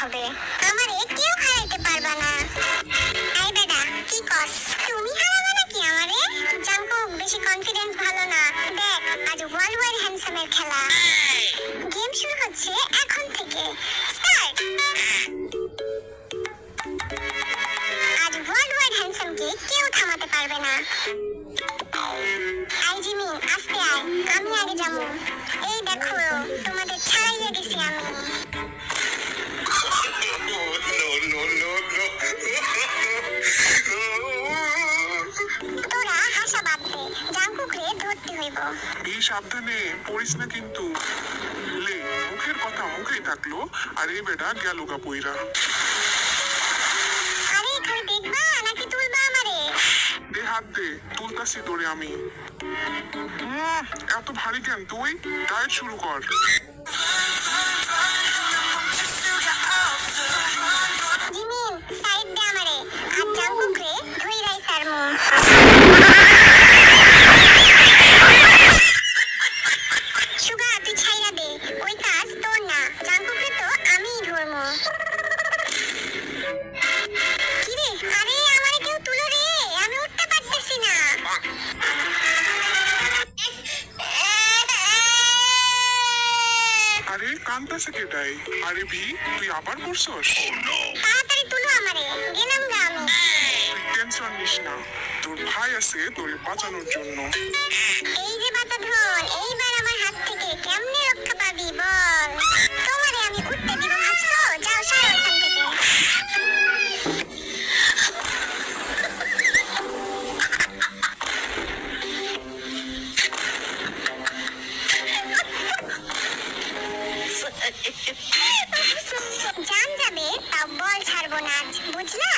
হবে। আমারে কেউ হারাইতে পারবা না। এই বেটা, কি কস? তুমি হারাবে নাকি আমারে? জাঙ্কুক বেশি কনফিডেন্স ভালো না। দেখ, আজ ওয়ার্ল্ড ওয়াইড হ্যান্ডসামের খেলা। গেম শুরু হচ্ছে এখন থেকে। স্টার্ট আজ ওয়ার্ল্ড ওয়াইড হ্যান্ডসামকে কেউ থামাতে পারবে না। আই জিমি আস্তে আয়। আমি আগে যাব। এই দেখো, তোমাদের ছাড়াইয়া গেছি আমি। এই সাবধানে পড়িস না কিন্তু। লে মুখের কথা মুখেই থাকল। আর এই বেটা গেল গা পইরা। দে হাত দে তুলতাছি তোরে আমি। উম, এত ভারী কেন তুই? ডায়েট শুরু কর। আরে কান্তাছে কেটাই আরে ভি তুই আবার পড়ছস তাড়াতাড়ি তুলো আমারে গেলাম গা আমি তুই টেনশন নিস না তোর ভাই আছে তোরে বাঁচানোর জন্য। এই যে বাঁচা ধন এইবার আমার হাত থেকে কেমনে রক্ষা পাবি? জান যাবে তাও বল ছাড়বো না আজ বুঝলা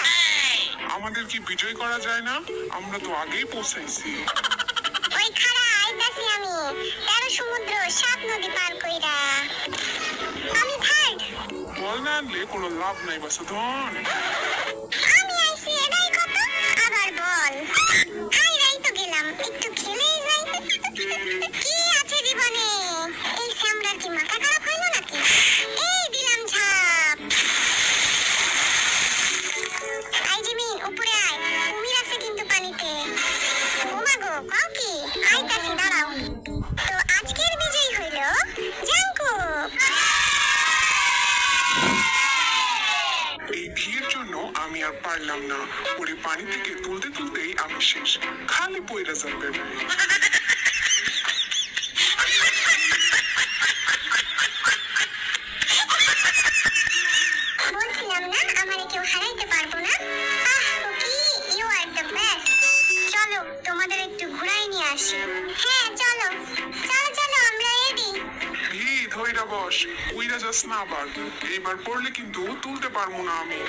আমাদের কি বিজয় করা যায় না? আমরা তো আগেই পৌঁছাইছি। ওই খাড়া আইতাছি আমি তেরো সমুদ্র সাত নদী পার কইরা আমি থার্ড। বল না আনলে কোনো লাভ নাই বাসা পারলাম না। ওরে পানি থেকে তুলতে তুলতেই আমি শেষ। খালি পয়রা যাবে। হ্যাঁ বস উইরা যাস না আবার। এইবার পড়লে কিন্তু তুলতে পারব না আমি।